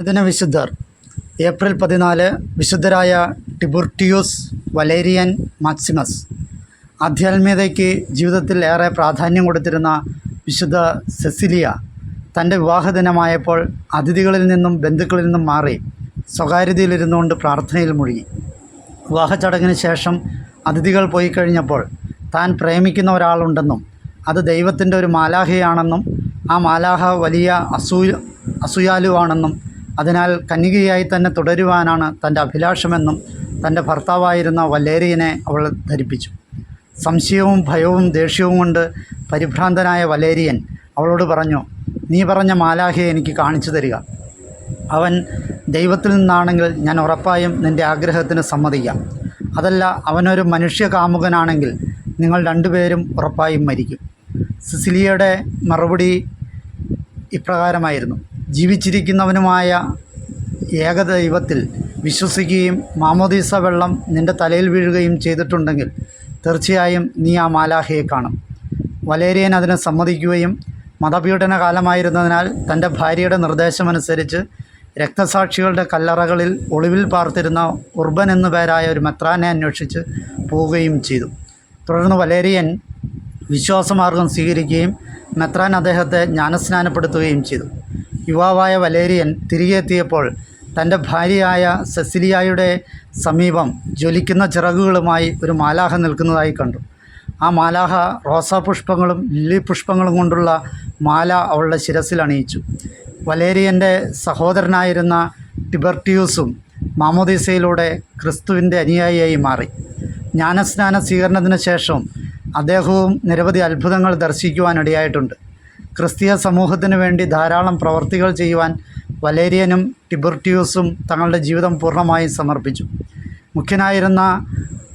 ദിന വിശുദ്ധർ ഏപ്രിൽ പതിനാല് വിശുദ്ധരായ ടിബുർട്ടിയൂസ് വലേരിയൻ മാക്സിമസ്. ആധ്യാത്മികതയ്ക്ക് ജീവിതത്തിൽ ഏറെ പ്രാധാന്യം കൊടുത്തിരുന്ന വിശുദ്ധ സെസിലിയ തന്റെ വിവാഹദിനമായപ്പോൾ അതിഥികളിൽ നിന്നും ബന്ധുക്കളിൽ നിന്നും മാറി സ്വകാര്യതയിലിരുന്നുകൊണ്ട് പ്രാർത്ഥനയിൽ മുഴുകി. വിവാഹ ചടങ്ങിന് ശേഷം അതിഥികൾ പോയി കഴിഞ്ഞപ്പോൾ താൻ പ്രേമിക്കുന്ന ഒരാളുണ്ടെന്നും അത് ദൈവത്തിന്റെ ഒരു മാലാഹയാണെന്നും ആ മാലാഹ വലിയ അസൂയ അസൂയാലുവാണെന്നും അതിനാൽ കന്യകയായി തന്നെ തുടരുവാനാണ് തന്റെ അഭിലാഷമെന്നും തന്റെ ഭർത്താവായിരുന്ന വലേരിയനെ അവൾ ധരിപ്പിച്ചു. സംശയവും ഭയവും ദേഷ്യവും കൊണ്ട് പരിഭ്രാന്തനായ വലേരിയൻ അവളോട് പറഞ്ഞു നീ പറഞ്ഞ മാലാഹയെ എനിക്ക് കാണിച്ചു തരിക. അവൻ ദൈവത്തിൽ നിന്നാണെങ്കിൽ ഞാൻ ഉറപ്പായും നിന്റെ ആഗ്രഹത്തിന് സമ്മതിക്കാം. അതല്ല അവനൊരു മനുഷ്യ കാമുകനാണെങ്കിൽ നിങ്ങൾ രണ്ടുപേരും ഉറപ്പായും മരിക്കും. സിസിലിയയുടെ മറുപടി ഇപ്രകാരമായിരുന്നു ജീവിച്ചിരിക്കുന്നവനുമായ ഏകദൈവത്തിൽ വിശ്വസിക്കുകയും മാമോദീസ വെള്ളം നിന്റെ തലയിൽ വീഴുകയും ചെയ്തിട്ടുണ്ടെങ്കിൽ തീർച്ചയായും നീ ആ മാലാഹയെ കാണും. വലേരിയൻ അതിന് സമ്മതിക്കുകയും മതപീഡന കാലമായിരുന്നതിനാൽ തന്റെ ഭാര്യയുടെ നിർദ്ദേശമനുസരിച്ച് രക്തസാക്ഷികളുടെ കല്ലറകളിൽ ഒളിവിൽ പാർത്തിരുന്ന ഉർബൻ എന്നു പേരായ ഒരു മെത്രാനെ അന്വേഷിച്ച് പോവുകയും ചെയ്തു. തുടർന്ന് വലേരിയൻ വിശ്വാസമാർഗം സ്വീകരിക്കുകയും മെത്രാൻ അദ്ദേഹത്തെ ജ്ഞാനസ്നാനപ്പെടുത്തുകയും ചെയ്തു. യുവാവായ വലേരിയൻ തിരികെ എത്തിയപ്പോൾ തന്റെ ഭാര്യയായ സെസിലിയായുടെ സമീപം ജ്വലിക്കുന്ന ചിറകുകളുമായി ഒരു മാലാഹ നിൽക്കുന്നതായി കണ്ടു. ആ മാലാഹ റോസാപുഷ്പങ്ങളും ലില്ലി പുഷ്പങ്ങളും കൊണ്ടുള്ള മാല അവളുടെ ശിരസിൽ അണിയിച്ചു. വലേരിയന്റെ സഹോദരനായിരുന്ന ടിബർട്ടിയൂസും മാമോദീസയിലൂടെ ക്രിസ്തുവിന്റെ അനുയായിയായി മാറി. ജ്ഞാനസ്നാന സ്വീകരണത്തിന് ശേഷം അദ്ദേഹവും നിരവധി അത്ഭുതങ്ങൾ ദർശിക്കുവാനിടയായിട്ടുണ്ട്. ക്രിസ്തീയ സമൂഹത്തിന് വേണ്ടി ധാരാളം പ്രവർത്തികൾ ചെയ്യുവാൻ വലേരിയനും ടിബർട്ടിയൂസും തങ്ങളുടെ ജീവിതം പൂർണമായും സമർപ്പിച്ചു. മുഖ്യനായിരുന്ന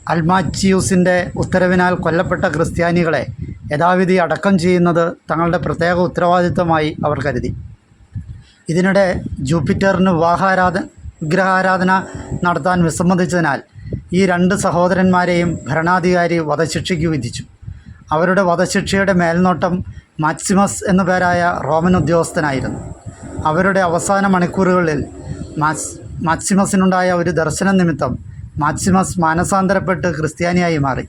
അൽമാച്ചിയൂസിന്റെ ഉത്തരവിനാൽ കൊല്ലപ്പെട്ട ക്രിസ്ത്യാനികളെ യഥാവിധി അടക്കം ചെയ്യുന്നത് തങ്ങളുടെ പ്രത്യേക ഉത്തരവാദിത്തമായി അവർ കരുതി. ഇതിനിടെ ജൂപ്പിറ്ററിന് വിവാഹാരാധ വിഗ്രഹാരാധന നടത്താൻ വിസമ്മതിച്ചതിനാൽ ഈ രണ്ട് സഹോദരന്മാരെയും ഭരണാധികാരി വധശിക്ഷയ്ക്ക് വിധിച്ചു. അവരുടെ വധശിക്ഷയുടെ മേൽനോട്ടം മാക്സിമസ് എന്നു പേരായ റോമൻ ഉദ്യോഗസ്ഥനായിരുന്നു. അവരുടെ അവസാന മണിക്കൂറുകളിൽ മാക്സ് മാക്സിമസിനുണ്ടായ ഒരു ദർശന നിമിത്തം മാക്സിമസ് മാനസാന്തരപ്പെട്ട് ക്രിസ്ത്യാനിയായി മാറി.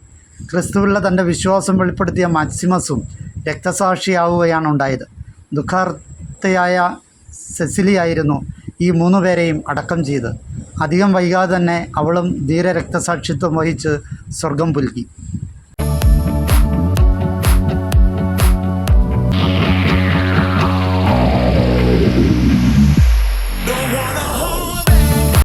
ക്രിസ്തുവിലുള്ള തന്റെ വിശ്വാസം വെളിപ്പെടുത്തിയ മാക്സിമസും രക്തസാക്ഷിയാവുകയാണ് ഉണ്ടായത്. ദുഃഖാർത്ഥയായ സെസിലിയായിരുന്നു ഈ മൂന്നു പേരെയും അടക്കം ചെയ്ത് അധികം വൈകാതെ തന്നെ അവളും ധീര രക്തസാക്ഷിത്വം വഹിച്ച് സ്വർഗം പുൽകി.